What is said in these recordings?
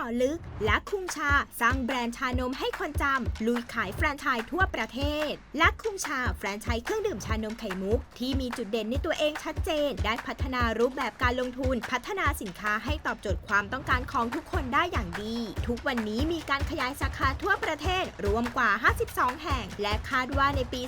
อลึก และคุงชา สร้างแบรนด์ชานมให้คนจำลุยขายแฟรนไชส์ทั่วประเทศ และคุงชาแฟรนไชส์เครื่องดื่มชานมไข่มุก ที่มีจุดเด่นในตัวเองชัดเจน ได้พัฒนารูปแบบการลงทุน พัฒนาสินค้าให้ตอบโจทย์ความต้องการของทุกคนได้อย่างดี ทุกวันนี้มีการขยายสาขาทั่วประเทศรวมกว่า 52 แห่ง และคาดว่าในปี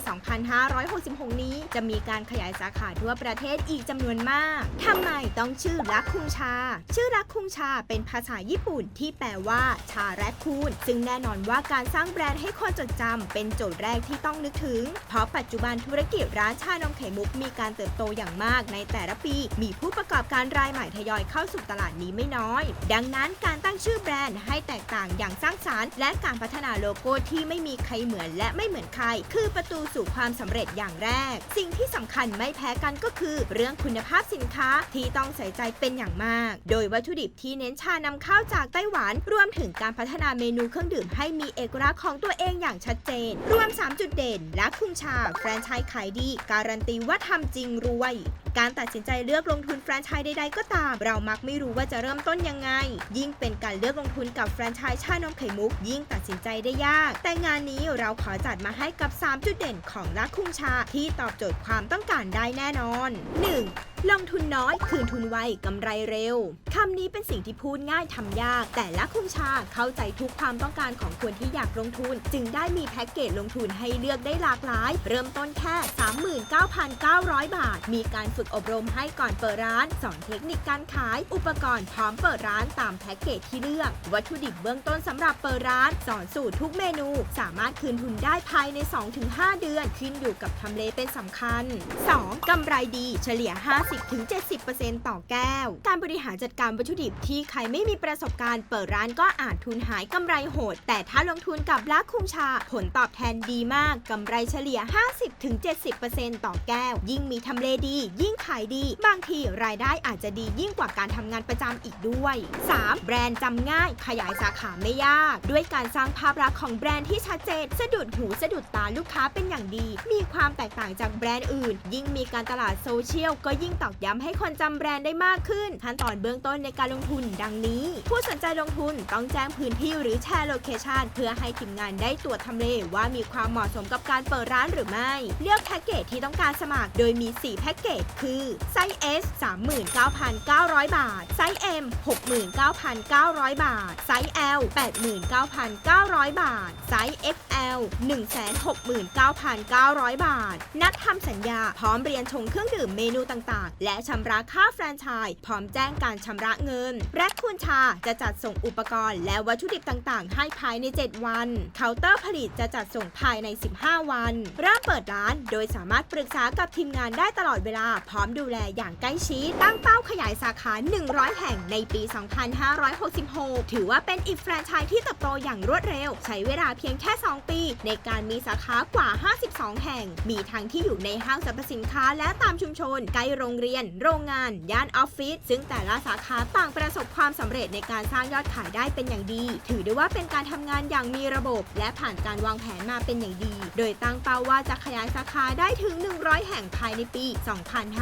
2566 นี้ จะมีการขยายสาขาทั่วประเทศอีกจำนวนมากทำไมต้องชื่อรักคุงชา ชื่อรักคุงชาเป็นภาษาญี่ปุ่นที่ที่แปลว่าชาแรดคูนซึ่งแน่นอนว่าการสร้างแบรนด์ให้คนจดจำเป็นโจทย์แรกที่ต้องนึกถึง เพราะปัจจุบันธุรกิจร้านชานมไข่มุกมีการเติบโตอย่างมากในแต่ละปี มีผู้ประกอบการรายใหม่ทยอยเข้าสู่ตลาดนี้ไม่น้อย ดังนั้นการตั้งชื่อแบรนด์ให้แตกต่างอย่างสร้างสรรค์ และการพัฒนาโลโก้ที่ไม่มีใครเหมือนและไม่เหมือนใคร คือประตูสู่ความสำเร็จอย่างแรก สิ่งที่สำคัญไม่แพ้กันก็คือ เรื่องคุณภาพสินค้าที่ต้องใส่ใจเป็นอย่างมาก โดยวัตถุดิบที่เน้นชานำเข้าจากไต้หวันรวมถึงการพัฒนาเมนูเครื่องดื่มให้มีเอกลักษณ์ของตัวเองอย่างชัดเจน รวม 3 จุดเด่น และคุณชา แฟรนไชส์ขายดี การันตีว่าทำจริงรวย การตัดสินใจเลือกลงทุนแฟรนไชส์ใดๆก็ตาม เรามักไม่รู้ว่าจะเริ่มต้นยังไง ยิ่งเป็นการเลือกลงทุนกับแฟรนไชส์ชานมไข่มุก ยิ่งตัดสินใจได้ยาก แต่งานนี้เราขอจัดมาให้กับ 3 จุดเด่นของลักคุงชาที่ตอบโจทย์ความต้องการได้แน่นอน 1. ลงทุนน้อย คืนทุนไวกำไรเร็ว คำนี้เป็นสิ่งที่พูดง่ายทำยาก แต่ละคุงชาเข้าใจทุกความต้องการของคนที่อยากลงทุน จึงได้มีแพ็กเกจลงทุนให้เลือกได้หลากหลาย เริ่มต้นแค่ 39,900 บาท มีการฝึกอบรมให้ก่อนเปิดร้าน สอนเทคนิคการขาย อุปกรณ์พร้อมเปิดร้านตามแพ็กเกจที่เลือก วัตถุดิบเบื้องต้นสำหรับเปิดร้าน สอนสูตรทุกเมนู สามารถคืนทุนได้ภายใน 2-5 เดือน ขึ้นอยู่กับทำเลเป็นสำคัญ 2. กำไรดีเฉลี่ย 50-70%ต่อแก้ว การบริหารจัดการวัตถุดิบที่ใครไม่มีประสบการณ์เปิดร้านก็อาจทุนหายกำไรโหด แต่ถ้าลงทุนกับลักคุงชา ผลตอบแทนดีมากกำไรเฉลี่ย 50-70%ต่อแก้ว ยิ่งมีทำเลดียิ่งขายดี บางทีรายได้อาจจะดียิ่งกว่าการทำงานประจำอีกด้วย 3. แบรนด์จำง่าย ขยายสาขาไม่ยาก ด้วยการสร้างภาพลักษณ์ของแบรนด์ที่ชัดเจน สะดุดหูสะดุดตาลูกค้าเป็นอย่างดี มีความแตกต่างจากแบรนด์อื่น ยิ่งมีการตลาดโซเชียลก็ยิ่งตอกย้ำให้คนจำแบรนด์ได้มากขึ้น ขั้นตอนเบื้องต้นในการลงทุนดังนี้ ผู้สนใจลงทุนต้องแจ้งพื้นที่หรือแชร์โลเคชันเพื่อให้ทีมงานได้ตรวจทำเลว่ามีความเหมาะสมกับการเปิดร้านหรือไม่ เลือกแพ็กเกจที่ต้องการสมัคร โดยมี 4 แพ็กเกจคือไซส์ S 39,900 บาท ไซส์ M 69,900 บาท ไซส์ L 89,900 บาท ไซส์ XL 169,900 บาท นัดทำสัญญาพร้อมเรียนชงเครื่องดื่มเมนูต่างๆ และชำระค่าแฟรนไชส์พร้อมแจ้งการชำระเงินแรดคุณชาจะจัดส่งอุปกรณ์และวัตถุดิบต่างๆ ให้ภายใน 7 วัน เคาน์เตอร์ผลิตจะจัดส่งภายใน 15 วัน เริ่มเปิดร้านโดยสามารถปรึกษากับทีมงานได้ตลอดเวลาพร้อมดูแลอย่างใกล้ชิด ตั้งเป้าขยายสาขา 100 แห่งในปี 2566 ถือว่าเป็นอีกแฟรนไชส์ที่เติบโตอย่างรวดเร็ว ใช้เวลาเพียงแค่ 2 ปี ในการมีสาขากว่า 52 แห่ง มีทั้งที่อยู่ในห้างสรรพสินค้าและตามชุมชน ใกล้โรงเรียน โรงงาน ย่านออฟฟิศ ซึ่งแต่ละสาขาต่างประสบความสำเร็จในการสร้างยอดขายได้เป็นอย่างดี ถือได้ว่าเป็นการทำงานอย่างมีระบบ และผ่านการวางแผนมาเป็นอย่างดี โดยตั้งเป้าว่าจะขยายสาขาได้ถึง 100 แห่งภายในปี 25